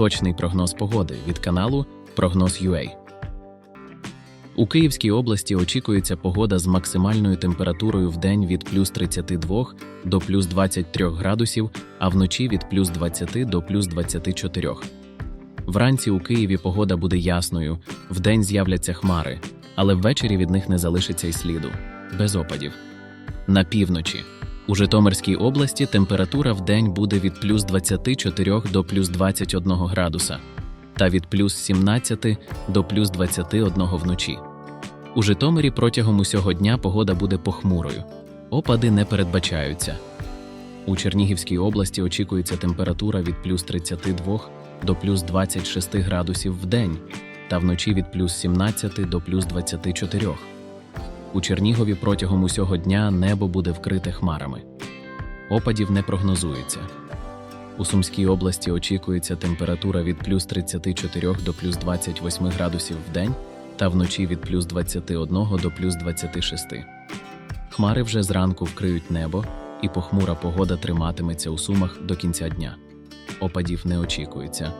Точний прогноз погоди від каналу Прогноз.ua. У Київській області очікується погода з максимальною температурою в день від плюс 32 до плюс 23 градусів, а вночі від плюс 20 до плюс 24. Вранці у Києві погода буде ясною, вдень з'являться хмари, але ввечері від них не залишиться й сліду, без опадів. На півночі. У Житомирській області температура в день буде від плюс 24 до плюс 21 градуса та від плюс 17 до плюс 21 вночі. У Житомирі протягом усього дня погода буде похмурою. Опади не передбачаються. У Чернігівській області очікується температура від плюс 32 до плюс 26 градусів в день та вночі від плюс 17 до плюс 24. У Чернігові протягом усього дня небо буде вкрите хмарами. Опадів не прогнозується. У Сумській області очікується температура від плюс 34 до плюс 28 градусів в день та вночі від плюс 21 до плюс 26. Хмари вже зранку вкриють небо, і похмура погода триматиметься у Сумах до кінця дня. Опадів не очікується.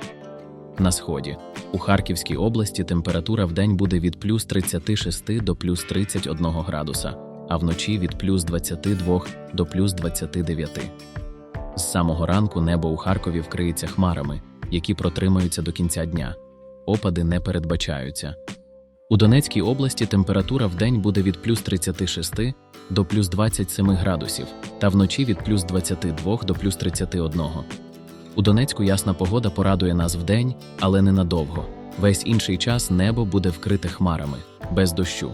На сході. У Харківській області температура в день буде від плюс 36 до плюс 31 градуса, а вночі від плюс 22 до плюс 29. З самого ранку небо у Харкові вкриється хмарами, які протримаються до кінця дня. Опади не передбачаються. У Донецькій області температура в день буде від плюс 36 до плюс 27 градусів, та вночі від плюс 22 до плюс 31. У Донецьку ясна погода порадує нас вдень, але ненадовго. Весь інший час небо буде вкрите хмарами, без дощу.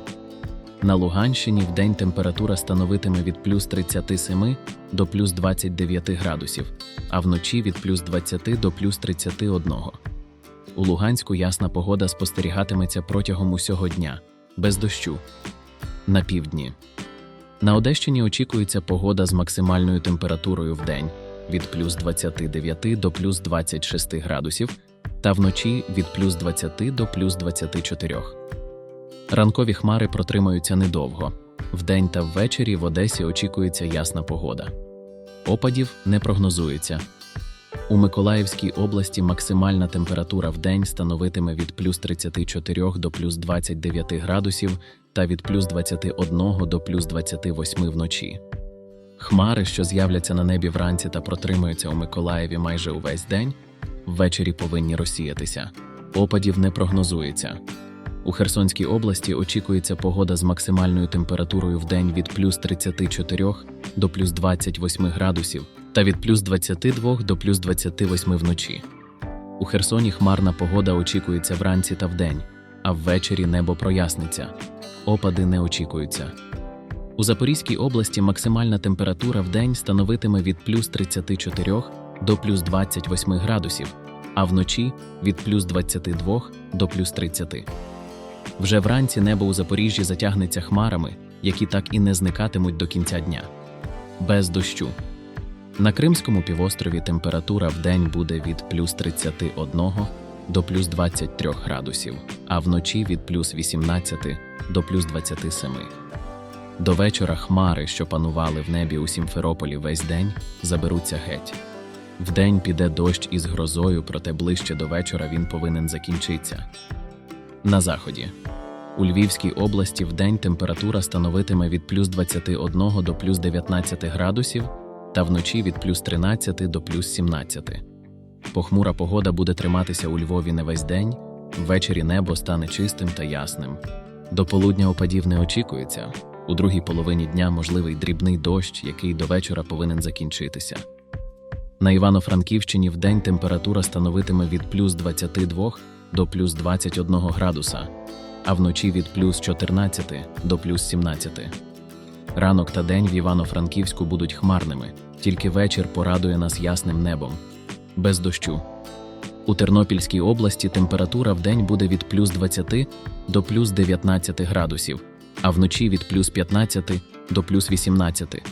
На Луганщині вдень температура становитиме від плюс 37 до плюс 29 градусів, а вночі від плюс 20 до плюс 31. У Луганську ясна погода спостерігатиметься протягом усього дня, без дощу. На півдні. На Одещині очікується погода з максимальною температурою в день від плюс 29 до плюс 26 градусів та вночі від плюс 20 до плюс 24. Ранкові хмари протримаються недовго. Вдень та ввечері в Одесі очікується ясна погода. Опадів не прогнозується. У Миколаївській області максимальна температура в день становитиме від плюс 34 до плюс 29 градусів та від плюс 21 до плюс 28 вночі. Хмари, що з'являться на небі вранці та протримаються у Миколаєві майже увесь день, ввечері повинні розсіятися. Опадів не прогнозується. У Херсонській області очікується погода з максимальною температурою в день від плюс 34 до плюс 28 градусів та від плюс 22 до плюс 28 вночі. У Херсоні хмарна погода очікується вранці та вдень, а ввечері небо проясниться. Опади не очікуються. У Запорізькій області максимальна температура в день становитиме від плюс 34 до плюс 28 градусів, а вночі від плюс 22 до плюс 30. Вже вранці небо у Запоріжжі затягнеться хмарами, які так і не зникатимуть до кінця дня. Без дощу. На Кримському півострові температура в день буде від плюс 31 до плюс 23 градусів, а вночі від плюс 18 до плюс 27. До вечора хмари, що панували в небі у Сімферополі весь день, заберуться геть. Вдень піде дощ із грозою, проте ближче до вечора він повинен закінчитися. На заході. У Львівській області вдень температура становитиме від плюс 21 до плюс 19 градусів та вночі від плюс 13 до плюс 17. Похмура погода буде триматися у Львові не весь день, ввечері небо стане чистим та ясним. До полудня опадів не очікується. У другій половині дня можливий дрібний дощ, який до вечора повинен закінчитися. На Івано-Франківщині вдень температура становитиме від плюс 22 до плюс 21 градуса, а вночі від плюс 14 до плюс 17. Ранок та день в Івано-Франківську будуть хмарними, тільки вечір порадує нас ясним небом, без дощу. У Тернопільській області температура в день буде від плюс 20 до плюс 19 градусів, а вночі від плюс 15 до плюс 18.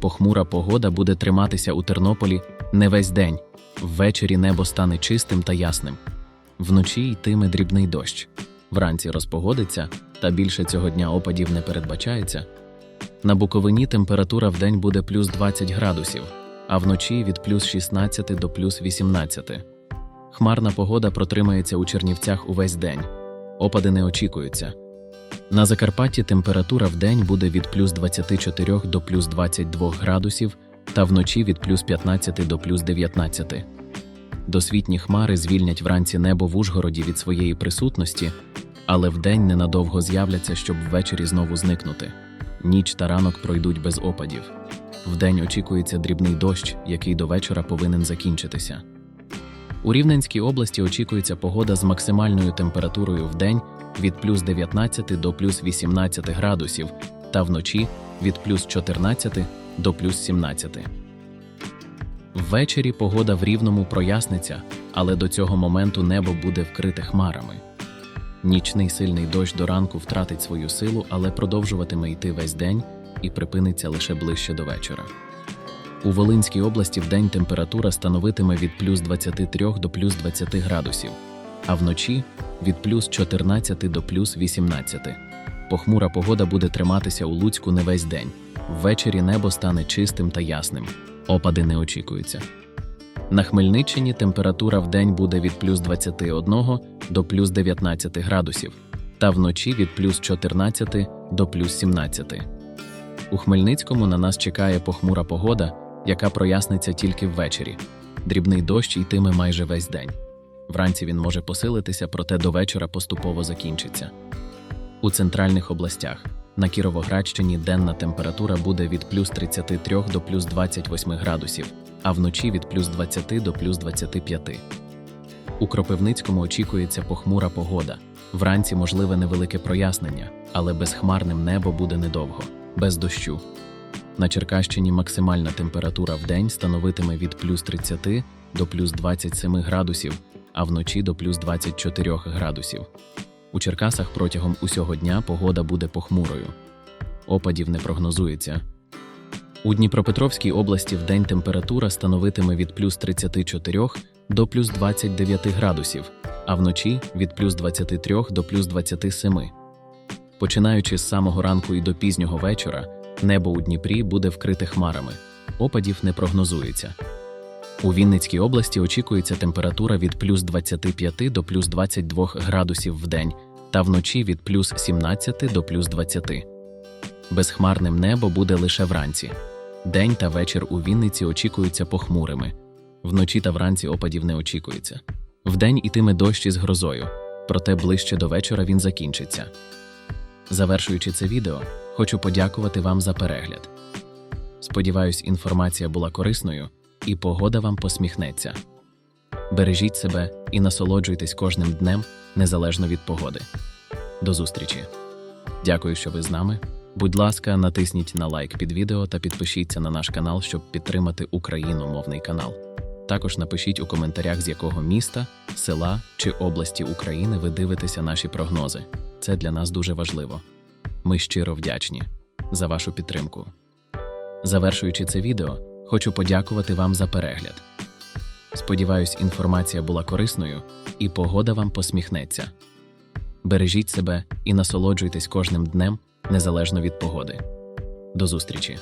Похмура погода буде триматися у Тернополі не весь день. Ввечері небо стане чистим та ясним. Вночі йтиме дрібний дощ. Вранці розпогодиться, та більше цього дня опадів не передбачається. На Буковині температура в день буде плюс 20 градусів, а вночі від плюс 16 до плюс 18. Хмарна погода протримається у Чернівцях увесь день. Опади не очікуються. На Закарпатті температура в день буде від плюс 24 до плюс 22 градусів та вночі від плюс 15 до плюс 19. Досвітні хмари звільнять вранці небо в Ужгороді від своєї присутності, але вдень ненадовго з'являться, щоб ввечері знову зникнути. Ніч та ранок пройдуть без опадів. Вдень очікується дрібний дощ, який до вечора повинен закінчитися. У Рівненській області очікується погода з максимальною температурою в день від плюс 19 до плюс 18 градусів та вночі від плюс 14 до плюс 17. Ввечері погода в Рівному проясниться, але до цього моменту небо буде вкрите хмарами. Нічний сильний дощ до ранку втратить свою силу, але продовжуватиме йти весь день і припиниться лише ближче до вечора. У Волинській області вдень температура становитиме від плюс 23 до плюс 20 градусів, а вночі від плюс 14 до плюс 18. Похмура погода буде триматися у Луцьку не весь день. Ввечері небо стане чистим та ясним. Опади не очікуються. На Хмельниччині температура в день буде від плюс 21 до плюс 19 градусів, та вночі від плюс 14 до плюс 17. У Хмельницькому на нас чекає похмура погода, яка проясниться тільки ввечері. Дрібний дощ йтиме майже весь день. Вранці він може посилитися, проте до вечора поступово закінчиться. У центральних областях на Кіровоградщині денна температура буде від плюс 33 до плюс 28 градусів, а вночі від плюс 20 до плюс 25. У Кропивницькому очікується похмура погода. Вранці можливе невелике прояснення, але безхмарним небо буде недовго, без дощу. На Черкащині максимальна температура в день становитиме від плюс 30 до плюс 27 градусів, а вночі до плюс 24 градусів. У Черкасах протягом усього дня погода буде похмурою. Опадів не прогнозується. У Дніпропетровській області вдень температура становитиме від плюс 34 до плюс 29 градусів, а вночі від плюс 23 до плюс 27. Починаючи з самого ранку і до пізнього вечора, небо у Дніпрі буде вкрите хмарами. Опадів не прогнозується. У Вінницькій області очікується температура від плюс 25 до плюс 22 градусів в день та вночі від плюс 17 до плюс 20. Безхмарним небо буде лише вранці. День та вечір у Вінниці очікуються похмурими. Вночі та вранці опадів не очікується. Вдень ітиме дощ із грозою, проте ближче до вечора він закінчиться. Завершуючи це відео, хочу подякувати вам за перегляд. Сподіваюсь, інформація була корисною і погода вам посміхнеться. Бережіть себе і насолоджуйтесь кожним днем незалежно від погоди. До зустрічі! Дякую, що ви з нами. Будь ласка, натисніть на лайк під відео та підпишіться на наш канал, щоб підтримати україномовний канал. Також напишіть у коментарях, з якого міста, села чи області України ви дивитеся наші прогнози. Це для нас дуже важливо. Ми щиро вдячні за вашу підтримку. Завершуючи це відео, хочу подякувати вам за перегляд. Сподіваюсь, інформація була корисною і погода вам посміхнеться. Бережіть себе і насолоджуйтесь кожним днем незалежно від погоди. До зустрічі!